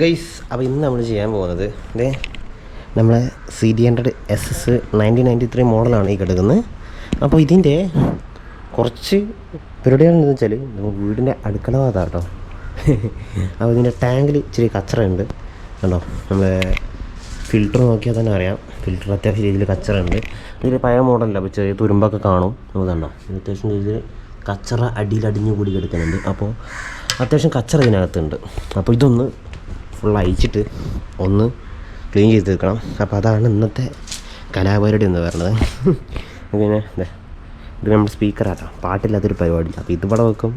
Guys അപ്പോൾ ഇന്ന് നമ്മൾ ചെയ്യാൻ പോകുന്നത് ഇതേ നമ്മളെ C D hundred S S nineteen ninety three മോഡലാണ് ഈ കിടക്കുന്നത്. അപ്പോൾ ഇതിന്റെ കുറച്ച് പരിപാടികളെന്ന് വെച്ചാൽ നമ്മൾ വീടിന്റെ അടുക്കള ഭാഗത്താണ് കേട്ടോ അപ്പോൾ ഇതിന്റെ ടാങ്കിൽ ഇച്ചിരി കച്ചറുണ്ട് കണ്ടോ? നമ്മൾ ഫിൽറ്റർ നോക്കിയാൽ തന്നെ അറിയാം. ഫിൽറ്റർ അത്യാവശ്യം രീതിയിൽ കച്ചറുണ്ട് ഇതിൽ പഴയ മോഡലല്ല അപ്പോൾ ചെറിയ തുരുമ്പൊക്കെ കാണും. നമുക്ക് കണ്ടോ? ഇത് അത്യാവശ്യം രീതിയിൽ കച്ചറ അടിയിൽ അടിഞ്ഞു കൂടി കിടക്കുന്നുണ്ട്. അപ്പോൾ അത്യാവശ്യം കച്ചറ ഇതിനകത്തുണ്ട്. അപ്പോൾ ഇതൊന്ന് ഫുൾ ഒന്ന് ക്ലീൻ ചെയ്ത് തീർക്കണം. അപ്പോൾ അതാണ് ഇന്നത്തെ കലാപരിപാടി എന്ന് പറയുന്നത്. പിന്നെ അതെ ഇത് നമ്മുടെ സ്പീക്കറാട്ടോ പാട്ടില്ലാത്തൊരു പരിപാടി. അപ്പോൾ ഇതുപോലെ വെക്കും.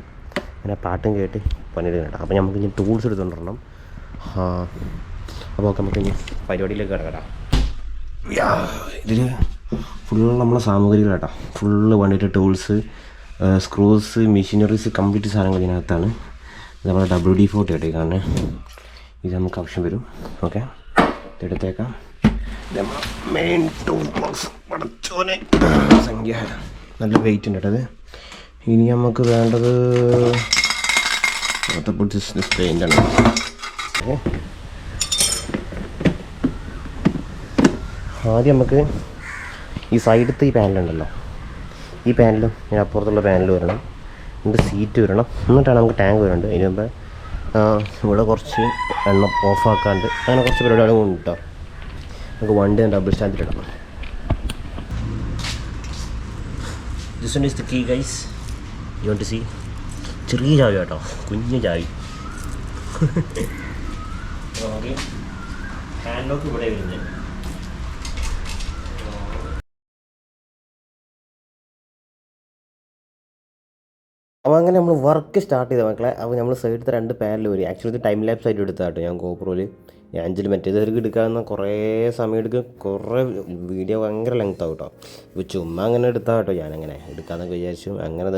അങ്ങനെ പാട്ടും കേട്ട് പണിയെടുക്കണം കേട്ടോ. അപ്പോൾ നമുക്ക് ഇനി ടൂൾസ് എടുത്തുകൊണ്ടിരണം അപ്പോൾ നമുക്ക് ഇനി പരിപാടിയിലേക്ക് കിടക്കട്ടോ ഇതിൽ ഫുള്ള് നമ്മളെ സാമഗ്രികളാട്ടോ ഫുള്ള് വേണ്ടിയിട്ട് ടൂൾസ് സ്ക്രൂസ് മെഷീനറീസ് കംപ്ലീറ്റ് സാധനങ്ങൾ ഇതിനകത്താണ്. നമ്മുടെ ഡബ്ല്യു ഡി ഫോർട്ടി ആയിട്ട് കാണുന്നത് ഇത് നമുക്ക് ആവശ്യം വരും. ഓക്കെ. ഇതെടുത്തേക്കാം ഇത് മെയിൻ ടൂൾ ബോക്സ് സംഖ്യ നല്ല വെയിറ്റ് ഉണ്ട് കേട്ടത് ഇനി നമുക്ക് വേണ്ടത് പെയിന്റാണ് ആദ്യം നമുക്ക് ഈ സൈഡത്തെ ഈ പാനലുണ്ടല്ലോ ഈ പാനലും അപ്പുറത്തുള്ള പാനൽ വരണം. എന്നിട്ട് സീറ്റ് വരണം. എന്നിട്ടാണ് നമുക്ക് ടാങ്ക് വരേണ്ടത് അതിന് മുമ്പ് ഇവിടെ കുറച്ച് എണ്ണ ഓഫാക്കാണ്ട് അങ്ങനെ കുറച്ച് പരിപാടികൾ ഉണ്ട് കേട്ടോ നമുക്ക് വണ്ടി ഡബിൾ സ്റ്റാൻഡിൽ ഇടണം key guys you want to see ചെറിയ ചാവി കേട്ടോ. കുഞ്ഞു ചാവി ഹാൻഡ് ലോക്ക് ഇവിടെ വരുന്നത്. അപ്പോൾ അങ്ങനെ നമ്മൾ വർക്ക് സ്റ്റാർട്ട് ചെയ്ത മക്കളെ. അപ്പോൾ നമ്മൾ സൈഡത്തെ രണ്ട് പാനൽ വരും. ആക്ച്വലി ഇത് ടൈം ലാപ്സ് ആയിട്ട് എടുത്താട്ടോ ഞാൻ ഗോപ്രോയിൽ ഞാൻ അഞ്ചിൽ മറ്റേത് എനിക്ക് എടുക്കാവുന്ന കുറേ സമയം എടുക്കും. കുറേ വീഡിയോ ഭയങ്കര ലെങ്ത് ആവും കേട്ടോ. ഇപ്പോൾ ചുമ്മാ അങ്ങനെ എടുത്താൽ കേട്ടോ ഞാനങ്ങനെ. എടുക്കാമെന്നൊക്കെ വിചാരിച്ചു. അങ്ങനെ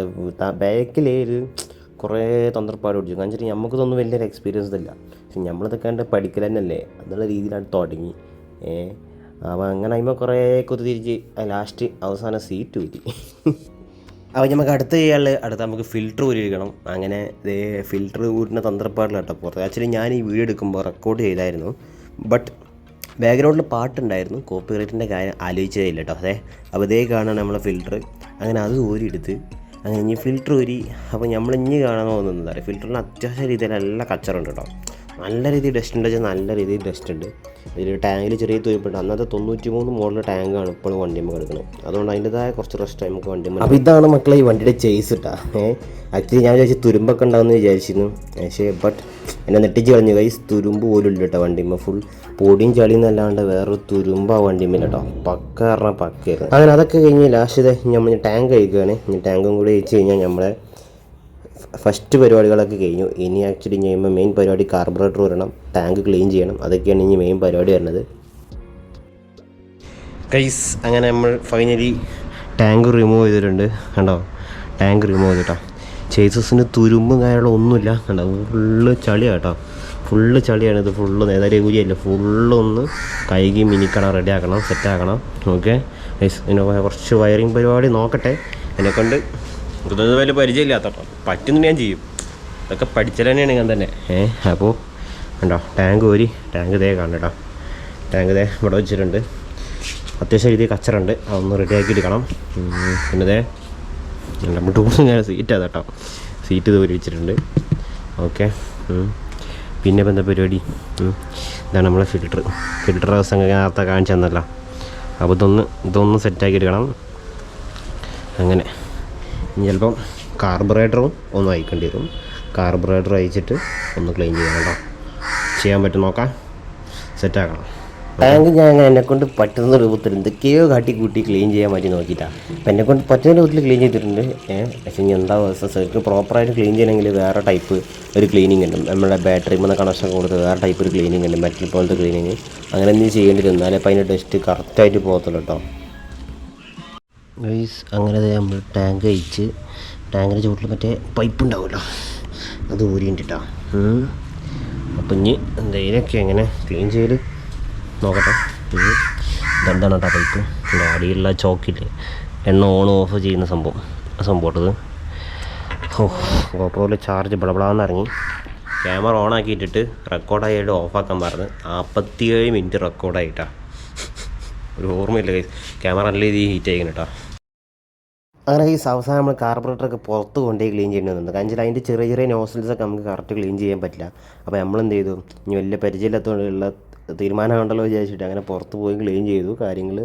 ബാക്കിലേ ഒരു കുറേ തന്ത്രപ്പാട് പിടിച്ചു. കാരണം വെച്ചാൽ നമുക്കിതൊന്നും വലിയൊരു എക്സ്പീരിയൻസ് ഇല്ല പക്ഷെ നമ്മളിതൊക്കെ കണ്ട് പഠിക്കൽ തന്നെയല്ലേ എന്നുള്ള രീതിയിലാണ് തുടങ്ങി. ഏ? അപ്പോൾ അങ്ങനെ അതിമ്മ കുറേ കുത്തിരിച്ച് ലാസ്റ്റ് അവസാന സീറ്റ് ഊറ്റി. അപ്പോൾ നമുക്ക് അടുത്ത ചെയ്യാനുള്ള അടുത്ത നമുക്ക് ഫിൽറ്റർ ഊരിയിരിക്കണം. അങ്ങനെ ഇതേ ഫിൽറ്റർ ഊരിന്റെ തന്ത്രപ്പാടിലാണ് കേട്ടോ പുറത്ത് ആക്ച്വലി ഞാൻ ഈ വീഡിയോ എടുക്കുമ്പോൾ റെക്കോർഡ് ചെയ്തായിരുന്നു ബട്ട് ബാക്ക്ഗ്രൗണ്ടിൽ പാട്ടുണ്ടായിരുന്നു. കോപ്പി റൈറ്റിന്റെ കാര്യം ആലോചിച്ചതേ ഇല്ല കേട്ടോ അതെ അപ്പോൾ ഇതേ കാണാൻ നമ്മളെ ഫിൽറ്റർ അങ്ങനെ അത് ഊരിയെടുത്ത് അങ്ങനെ ഇനി ഫിൽറ്റർ ഊരി അപ്പോൾ നമ്മൾ ഇനി കാണാൻ പോകുന്നത് എന്താ പറയുക ഫിൽറ്ററിന് അത്യാവശ്യ നല്ല കച്ചറുണ്ട് കേട്ടോ നല്ല രീതിയിൽ ഡസ്റ്റ് ഉണ്ട് വെച്ചാൽ നല്ല രീതിയിൽ ഡസ്റ്റ് ഉണ്ട്. ഇതിൽ ടാങ്കിൽ ചെറിയ തുരുപ്പുണ്ട് അന്നത്തെ തൊണ്ണൂറ്റി മൂന്ന് മോഡൽ ടാങ്കാണ് ഇപ്പോഴും വണ്ടിയുമ്പോൾ കിടക്കുന്നത് അതുകൊണ്ട് അതിന്റെതായ കുറച്ച് റെസ്റ്റ് നമുക്ക് വണ്ടി അപ്പോൾ ഇതാണ് മക്കളെ ഈ വണ്ടിയുടെ ചേസ് ഇട്ടാ ഏഹ് ആക്ച്വലി ഞാൻ വിചാരിച്ചു തുരുമ്പൊക്കെ ഉണ്ടാവുമെന്ന് വിചാരിച്ചിരുന്നു. പക്ഷേ ബട്ട് എന്നെ നെട്ടിച്ച് കളഞ്ഞു. കൈസ് തുരുമ്പ് പോലും ഇല്ല കേട്ടോ വണ്ടിമ്മ ഫുൾ പൊടിയും ചളിയും എന്നല്ലാണ്ട് വേറൊരു തുരുമ്പ വണ്ടിയുമ്പോൾ കേട്ടോ പക്ക പറഞ്ഞാൽ പക്കയായിരുന്നു അങ്ങനെ അതൊക്കെ കഴിഞ്ഞ് ലാസ്റ്റ് നമ്മൾ ടാങ്ക് കഴിക്കുകയാണ് ടാങ്കും കൂടി കഴിച്ച് കഴിഞ്ഞാൽ നമ്മളെ ഫസ്റ്റ് പരിപാടികളൊക്കെ കഴിഞ്ഞു. ഇനി ആക്ച്വലി ചെയ്യുമ്പോൾ മെയിൻ പരിപാടി കാർബറേറ്റർ വരണം ടാങ്ക് ക്ലീൻ ചെയ്യണം. അതൊക്കെയാണ് ഇനി മെയിൻ പരിപാടി വരുന്നത്. കൈസ് അങ്ങനെ നമ്മൾ ഫൈനലി ടാങ്ക് റിമൂവ് ചെയ്തിട്ടുണ്ട്. കണ്ടോ? ടാങ്ക് റിമൂവ് ചെയ്തിട്ടോ. ചേസസിന് തുരുമ്പും കാര്യങ്ങളും ഒന്നുമില്ല. കണ്ടോ? ഫുള്ള് ചളിയാണ് കേട്ടോ. ഫുള്ള് ചളിയാണ് ഇത്. ഫുള്ള് ഏതായാലും കൂലിയല്ല ഫുള്ള് ഒന്ന് കൈകി മിനിക്കണം റെഡി ആക്കണം സെറ്റ് ആക്കണം. ഓക്കെ പിന്നെ കുറച്ച് വയറിങ് പരിപാടി നോക്കട്ടെ. എന്നെക്കൊണ്ട് ഇതൊന്നും വലിയ പരിചയമില്ലാത്ത പറ്റുന്നു ഞാൻ ചെയ്യും. ഇതൊക്കെ പഠിച്ചാൽ തന്നെയാണ് ഞാൻ തന്നെ. ഏഹ് അപ്പോൾ ഉണ്ടോ ടാങ്ക് ഊരി ടാങ്ക് ദേ കാണണം ടാങ്ക് ദേ ഇവിടെ വെച്ചിട്ടുണ്ട്. അത്യാവശ്യം രീതിയിൽ കച്ചറുണ്ട്. അതൊന്ന് റെഡി ആക്കി എടുക്കണം. പിന്നെ ദേ നമ്മൾ ടൂറിസം ഞാൻ സീറ്റ് അതാ കേട്ടോ. സീറ്റ് ദൂരി വെച്ചിട്ടുണ്ട്. ഓക്കെ പിന്നെ ഇപ്പം എന്താ പരിപാടി? ഇതാണ് നമ്മളെ ഫിൽട്ടർ ഫിൽറ്റർ ദിവസം നേരത്തെ കാണിച്ചു തന്നല്ലോ. അപ്പോൾ ഇതൊന്ന് ഇതൊന്ന് സെറ്റാക്കി എടുക്കണം. അങ്ങനെ. ചിലപ്പം കാർബറേറ്ററും ഒന്ന് അയക്കേണ്ടി വരും. കാർബറേറ്റർ അയച്ചിട്ട് ഒന്ന് ക്ലീൻ ചെയ്യണം കേട്ടോ. ചെയ്യാൻ പറ്റും നോക്കാം. സെറ്റാക്കണം ടാങ്ക് ഞാൻ അങ്ങനെ എന്നെക്കൊണ്ട് പറ്റുന്ന രൂപത്തിൽ എന്തൊക്കെയോ കാട്ടി കൂട്ടി ക്ലീൻ ചെയ്യാൻ പറ്റി നോക്കിയിട്ടാണ് അപ്പം എന്നെക്കൊണ്ട് പറ്റുന്ന രൂപത്തിൽ ക്ലീൻ ചെയ്തിട്ടുണ്ട്. പക്ഷേ ഇനി എന്താ ശരിക്കും പ്രോപ്പറായിട്ട് ക്ലീൻ ചെയ്യണമെങ്കിൽ വേറെ ടൈപ്പ് ഒരു ക്ലീനിങ് ഉണ്ട്. നമ്മുടെ ബാറ്ററി മൂന്ന് കണക്ഷൻ കൊടുത്ത് വേറെ ടൈപ്പ് ഒരു ക്ലീനിങ് ഉണ്ട്. മെറ്റൽ പോലത്തെ ക്ലീനിങ് അങ്ങനെ എന്തെങ്കിലും ചെയ്യേണ്ടി വരും. എന്നാലേ അപ്പം അതിന്റെ ഡസ്റ്റ് കറക്റ്റായിട്ട് പോകത്തുള്ളൂ കേട്ടോ. ഗൈസ് അങ്ങനെ നമ്മൾ ടാങ്ക് അയച്ച് ടാങ്കിന്റെ ചുവട്ടിൽ മറ്റേ പൈപ്പ് ഉണ്ടാവുമല്ലോ. അത് ഊരിണ്ടിട്ടാ അപ്പം ഇനി എന്തെങ്കിലുമൊക്കെ എങ്ങനെ ക്ലീൻ ചെയ്ത് നോക്കട്ടെ. ഇതെന്താണ് കേട്ടോ പൈപ്പ് എന്റെ അടിയിലുള്ള ചോക്കില്ലേ എണ്ണ ഓൺ ഓഫ് ചെയ്യുന്ന സംഭവം. ആ സംഭവം ഓ ഗോപ്രോയിൽ ചാർജ് ബളബളാന്ന് ഇറങ്ങി. ക്യാമറ ഓൺ ആക്കിയിട്ടിട്ട് റെക്കോർഡായിട്ട് ഓഫാക്കാൻ പറഞ്ഞ് നാൽപ്പത്തിയേഴ് മിനിറ്റ് റെക്കോർഡായിട്ടാണ് ഒരു ഓർമ്മയില്ല ക്യാമറ നല്ല രീതിയിൽ ഹീറ്റ് ആയിരിക്കണം കേട്ടോ. അങ്ങനെ ഈ അവസാനം നമ്മൾ കാർബറേറ്ററൊക്കെ പുറത്ത് കൊണ്ടുപോയി ക്ലീൻ ചെയ്യേണ്ടി വന്നിട്ടുണ്ട് കാരണം വെച്ചാൽ അതിന്റെ ചെറിയ ചെറിയ നോസൽസൊക്കെ നമുക്ക് കറക്റ്റ് ക്ലീൻ ചെയ്യാൻ പറ്റില്ല. അപ്പോൾ നമ്മൾ എന്ത് ചെയ്തു? ഇനി വലിയ പരിചയമില്ലാത്തതുകൊണ്ടുള്ള തീരുമാനമുണ്ടല്ലോ വിചാരിച്ചിട്ട് അങ്ങനെ പുറത്ത് പോയി ക്ലീൻ ചെയ്തു. കാര്യങ്ങൾ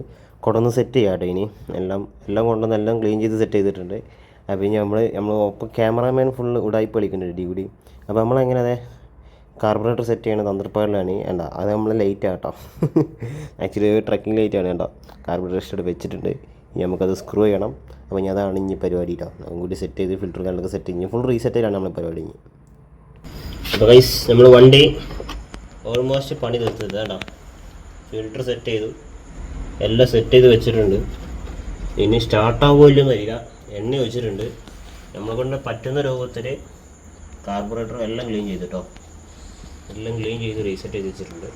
കൊണ്ടുവന്ന് സെറ്റ് ചെയ്യാം കേട്ടോ ഇനി. എല്ലാം എല്ലാം കൊണ്ടുവന്ന് എല്ലാം ക്ലീൻ ചെയ്ത് സെറ്റ് ചെയ്തിട്ടുണ്ട്. അപ്പോൾ ഇനി നമ്മൾ നമ്മൾ ഒപ്പം ക്യാമറാമാൻ ഫുൾ ഉടായി കളിക്കുന്നുണ്ട് ഡി കൂടി. അപ്പോൾ നമ്മളെങ്ങനെ അതെ? കാർബറേറ്റർ സെറ്റ് ചെയ്യണ തന്ത്രപ്പാടിലാണ്. വേണ്ട അത് നമ്മൾ ലൈറ്റ് ആട്ടോ. ആക്ച്വലി ട്രക്കിംഗ് ലൈറ്റാണ് കേട്ടോ. കാർബറേറ്റർ വെച്ചിട്ടുണ്ട്. ഇനി നമുക്കത് സ്ക്രൂ ചെയ്യണം. അപ്പോൾ ഇനി അതാണ് ഇനി പരിപാടി കേട്ടോ അതും കൂടി സെറ്റ് ചെയ്ത് ഫിൽറ്റർ കാര്യങ്ങളൊക്കെ സെറ്റ് ചെയ്ത് ഫുൾ ആണ് നമ്മൾ പരിപാടി ഇനി. അപ്പോൾ ഗൈസ് നമ്മൾ വണ്ടി ഓൾമോസ്റ്റ് പണി തീർത്തത് കേട്ടോ. ഫിൽറ്റർ സെറ്റ് ചെയ്തു. എല്ലാം സെറ്റ് ചെയ്ത് വെച്ചിട്ടുണ്ട്. ഇനി സ്റ്റാർട്ടാവുമോ ഇല്ലെന്ന് അറിയില്ല. എണ്ണ വെച്ചിട്ടുണ്ട് നമ്മളെ കൊണ്ട് പറ്റുന്ന രൂപത്തിൽ കാർബറേറ്റർ എല്ലാം ക്ലീൻ ചെയ്തിട്ടോ എല്ലാം ക്ലീൻ ചെയ്ത് റീസെറ്റ് ചെയ്ത് വെച്ചിട്ടുണ്ട്.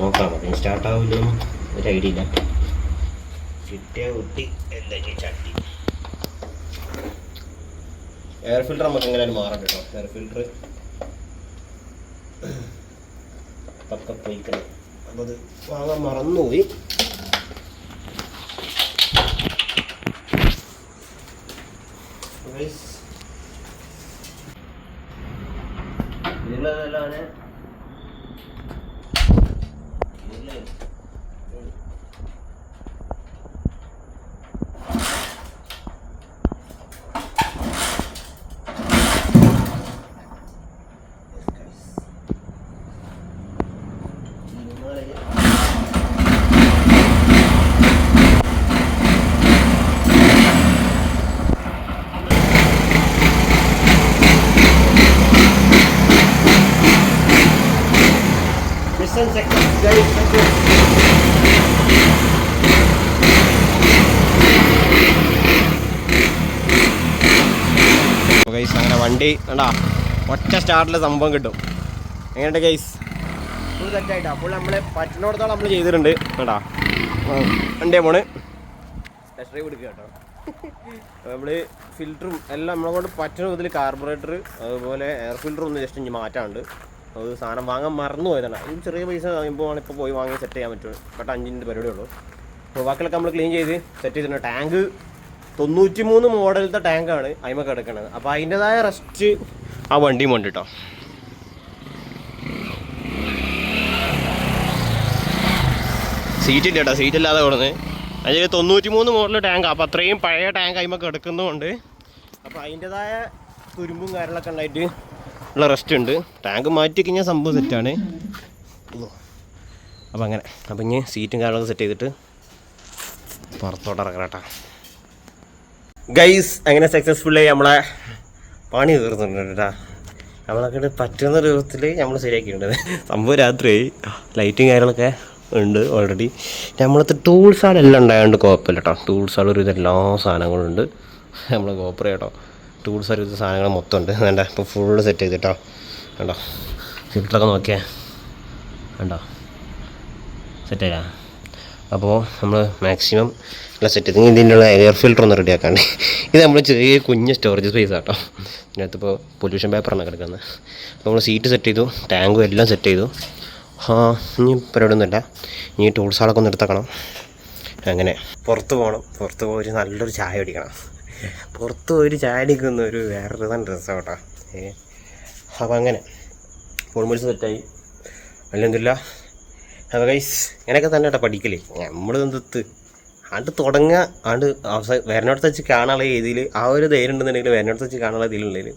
നോക്കാം അപ്പം സ്റ്റാർട്ട് ആവില്ലെന്ന് ഒരു ഐഡിയ ഇല്ല. കിട്ടിയ കുട്ടി എന്തെങ്കിലും ചട്ടി. എയർ ഫിൽറ്റർ നമുക്ക് എങ്ങനെയാണ് മാറാം കേട്ടോ. എയർ ഫിൽറ്റർ പക്ക പോയിക്കണം അപ്പോൾ അത് വാങ്ങാൻ മറന്നുപോയി. ഇതിലുള്ളതെല്ലാം ഇതിലെ Seconds, guys. Seconds. ഗൈസ് അങ്ങനെ വണ്ടി കണ്ടാ ഒറ്റ സ്റ്റാർട്ടിൽ സംഭവം കിട്ടും എങ്ങനെയുണ്ട് ഗൈസ് സെറ്റായിട്ടാ. അപ്പോൾ നമ്മൾ പറ്റുന്നിടത്തോളം നമ്മൾ ചെയ്തിട്ടുണ്ട്. കേട്ടാ വണ്ടിയെ പോണ് എടുക്കുക കേട്ടോ. നമ്മൾ ഫിൽറ്ററും എല്ലാം നമ്മളെ കൊണ്ട് പറ്റുന്ന വിധത്തിൽ കാർബറേറ്റർ അതുപോലെ എയർ ഫിൽറ്റർ ഒന്ന് ജസ്റ്റ് ഇനി മാറ്റാണ്ട്. അത് സാധനം വാങ്ങാൻ മറന്നു പോയതാണ്. അത് ചെറിയ പൈസ ആണ് ഇപ്പോൾ പോയി വാങ്ങി സെറ്റ് ചെയ്യാൻ പറ്റുള്ളൂ. കേട്ടോ അഞ്ചിന്റെ പരിപാടി ഉള്ളൂ. അപ്പോൾ ബാക്കിയൊക്കെ നമ്മൾ ക്ലീൻ ചെയ്ത് സെറ്റ് ചെയ്തിട്ടുണ്ട്. ടാങ്ക് തൊണ്ണൂറ്റി മൂന്ന് മോഡലത്തെ ടാങ്കാണ് അതിമൊക്കെ കിടക്കുന്നത് അപ്പോൾ അതിന്റെതായ റെസ്റ്റ് ആ വണ്ടിയും ഉണ്ട് കേട്ടോ സീറ്റ് ഇല്ല കേട്ടോ സീറ്റ് ഇല്ലാതെ കൊടുന്ന്. അതിൽ തൊണ്ണൂറ്റി മൂന്ന് മോഡൽ ടാങ്ക് അപ്പോൾ അത്രയും പഴയ ടാങ്ക് അതിമ്മ കിടക്കുന്നതുകൊണ്ട് അപ്പോൾ അതിന്റെതായ തുരുമ്പും കാര്യങ്ങളൊക്കെ ഉണ്ടായിട്ട് ഉള്ള റെസ്റ്റ് ഉണ്ട്. ടാങ്ക് മാറ്റി കഴിഞ്ഞാൽ സംഭവം സെറ്റാണ് അപ്പോൾ അങ്ങനെ. അപ്പം ഇനി സീറ്റും കാര്യങ്ങളൊക്കെ സെറ്റ് ചെയ്തിട്ട് പുറത്തോട്ട് ഇറങ്ങണം കേട്ടോ. ഗൈസ് അങ്ങനെ സക്സസ്ഫുള്ളായി നമ്മളെ പണി തീർന്നിട്ടുണ്ട് കേട്ടോ. നമ്മളൊക്കെ പറ്റുന്ന രൂപത്തിൽ നമ്മൾ ശരിയാക്കിയിട്ടുണ്ട്. സംഭവം രാത്രിയായി. ലൈറ്റും കാര്യങ്ങളൊക്കെ ഉണ്ട് ഓൾറെഡി നമ്മളത്തെ ആളെല്ലാം ഉണ്ടായതുകൊണ്ട് കുഴപ്പമില്ല കേട്ടോ ടൂൾസ് ആൾ ഒരു എല്ലാ സാധനങ്ങളും ഉണ്ട്. നമ്മൾ കോപ്പർ കേട്ടോ ടൂൾസ് ഒരു സാധനങ്ങൾ മൊത്തം ഉണ്ട്. വേണ്ട ഇപ്പോൾ ഫുൾ സെറ്റ് ചെയ്തിട്ടോ കണ്ടോ? ഫിൽറ്ററൊക്കെ നോക്കിയേ. കണ്ടോ? സെറ്റ് ചെയ്യാം അപ്പോൾ നമ്മൾ മാക്സിമം എല്ലാം സെറ്റ് ചെയ്ത് ഇതിനുള്ള എയർ ഫിൽറ്റർ ഒന്ന് റെഡി ആക്കാണ്ട്. ഇത് നമ്മൾ ചെറിയ കുഞ്ഞ് സ്റ്റോറേജ് സ്പേസ് ആട്ടോ ഇതിനകത്ത് ഇപ്പോൾ പൊല്യൂഷൻ പേപ്പറാണ് കിടക്കുന്നത്. അപ്പോൾ നമ്മൾ സീറ്റ് സെറ്റ് ചെയ്തു ടാങ്കും എല്ലാം സെറ്റ് ചെയ്തു. ഇനി പരിപാടിയൊന്നുമില്ല. ഇനി ടൂൾസുകളൊക്കെ ഒന്ന് എടുത്തേക്കണം. അങ്ങനെ. പുറത്ത് പോകണം. പുറത്ത് പോയി നല്ലൊരു ചായ കുടിക്കണം. പുറത്ത് പോയി ചായ അടിക്കുന്ന ഒരു വേറൊരു തന്നെ രസം കേട്ടോ. ഏ അപ്പോൾ അങ്ങനെ. ഓൾമോസ്റ്റ് സെറ്റായി അല്ലെന്തില്ല അപ്പോൾ ഗൈസ് ഇങ്ങനെയൊക്കെ തന്നെ കേട്ടോ പഠിക്കലേ. നമ്മൾ എന്തെത്ത് ആണ്ട് തുടങ്ങുക. ആണ്ട് അവസാന വരണോടത്ത് വെച്ച് കാണാനുള്ള രീതിയിൽ ആ ഒരു ധൈര്യം ഉണ്ടെന്നുണ്ടെങ്കിൽ വരണോടത്ത് വെച്ച് കാണാനുള്ള ഇതിലുള്ളതിൽ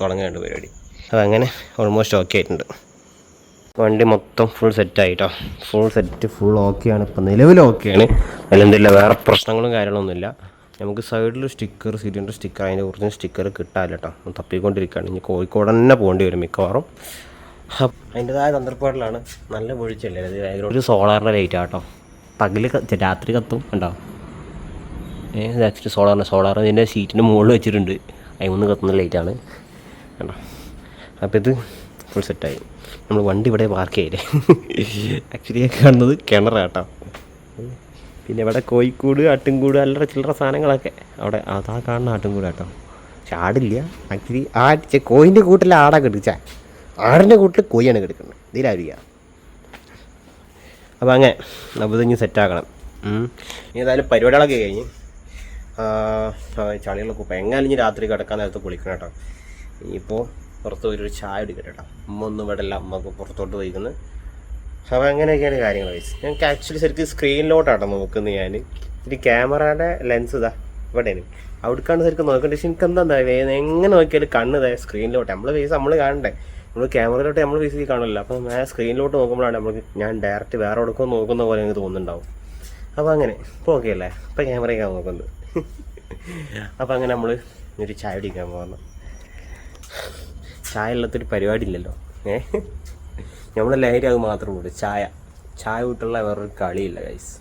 തുടങ്ങുകയുണ്ട് പരിപാടി. അപ്പോൾ അങ്ങനെ ഓൾമോസ്റ്റ് ഓക്കെ ആയിട്ടുണ്ട്. വണ്ടി മൊത്തം ഫുൾ സെറ്റായിട്ടോ ഫുൾ സെറ്റ് ഫുൾ ഓക്കെയാണ് ഇപ്പം നിലവിൽ ഓക്കെയാണ് അതിലെന്തില്ല വേറെ പ്രശ്നങ്ങളും കാര്യങ്ങളൊന്നുമില്ല. നമുക്ക് സൈഡിൽ സ്റ്റിക്കർ സീറ്റിന്റെ സ്റ്റിക്കർ അതിന്റെ കുറച്ച് സ്റ്റിക്കർ കിട്ടാല്ല കേട്ടോ തപ്പിക്കൊണ്ടിരിക്കുകയാണ്. ഇനി കോഴിക്കോട് തന്നെ പോകേണ്ടി വരും മിക്കവാറും. അതിന്റെതായ തന്ത്രപ്പാടിലാണ് നല്ല പൊഴിച്ചല്ലേ? അത് ബാക്ക്ഗ്രൗണ്ട് ഒരു സോളാറിന്റെ ലൈറ്റ് ആട്ടോ പകൽ രാത്രി കത്തും ഉണ്ടോ ഏ ആക്ച്വലി സോളാറിന്റെ സോളാർ ഇതിന്റെ സീറ്റിന്റെ മുകളിൽ വെച്ചിട്ടുണ്ട്. അതിൽ നിന്ന് കത്തുന്ന ലൈറ്റാണ് കണ്ടോ? അപ്പോൾ ഇത് ഫുൾ സെറ്റായി നമ്മൾ വണ്ടി ഇവിടെ പാർക്ക് ചെയ്യില്ലേ ആക്ച്വലി കാണുന്നത് കിണറാട്ടോ പിന്നെ ഇവിടെ കോഴിക്കോട് ആട്ടുംകൂട് അല്ലറ ചില്ലറ സാധനങ്ങളൊക്കെ. അവിടെ അതാ കാണുന്ന ആട്ടുംകൂട് കേട്ടോ. പക്ഷെ ആടില്ല. ആക്ച്വലി ആ കോയിന്റെ കൂട്ടിൽ ആടാ കിടച്ചാ ആടിന്റെ കൂട്ടിൽ കോയിയാണ് കിടക്കുന്നത് ഇതിലായിരിക്കാം അപ്പോൾ അങ്ങനെ അപ്പോൾ സെറ്റാക്കണം സെറ്റാക്കണം ഏതായാലും പരിപാടികളൊക്കെ കഴിഞ്ഞ് ചളികളൊക്കെ എങ്ങാനും ഇനി രാത്രി കിടക്കാൻ നേരത്ത് കുളിക്കണം കേട്ടോ. ഇനിയിപ്പോൾ പുറത്ത് പോയി ഒരു ചായ എടുക്കട്ടെ കേട്ടോ അമ്മ ഒന്നും ഇവിടെ അല്ല അമ്മയ്ക്ക് പുറത്തോട്ട് പോയിക്കുന്നു അപ്പോൾ അങ്ങനെയൊക്കെയാണ് കാര്യങ്ങൾ വയസ്സ് ഞങ്ങൾക്ക് ആക്ച്വലി ശരിക്കും സ്ക്രീനിലോട്ടാട്ടോ നോക്കുന്നത് ഞാൻ ഇത് ക്യാമറയുടെ ലെൻസ് ഇതാ ഇവിടെയാണ്. അവിടേക്കാണ് ശരിക്കും നോക്കേണ്ടത്. പക്ഷെ എനിക്ക് എന്താ എങ്ങനെ നോക്കിയാലും കണ്ണ് സ്ക്രീനിലോട്ട് നമ്മൾ ഫേസ് നമ്മൾ കാണണ്ടേ. നമ്മൾ ക്യാമറയിലോട്ട് നമ്മൾ ഫേസിൽ കാണില്ല അപ്പോൾ ഞാൻ സ്ക്രീനിലോട്ട് നോക്കുമ്പോഴാണ് നമുക്ക് ഞാൻ ഡയറക്റ്റ് വേറെ എവിടെക്കോ നോക്കുന്ന പോലെ എനിക്ക് തോന്നുന്നുണ്ടാവും. അപ്പോൾ അങ്ങനെ ഇപ്പോൾ ഓക്കെ അല്ലേ? ഇപ്പോൾ ക്യാമറയൊക്കെ നോക്കുന്നത്. അപ്പോൾ അങ്ങനെ നമ്മൾ ഒരു ചായ പിടിക്കാൻ പോകുന്നു ചായ ഇല്ലാത്തൊരു പരിപാടി ഇല്ലല്ലോ ഏഹ് നമ്മളെ ലഹരി അത് മാത്രമേ ഉള്ളൂ ചായ. ചായ വിട്ടുള്ള വേറൊരു കളിയില്ല ഗൈസ്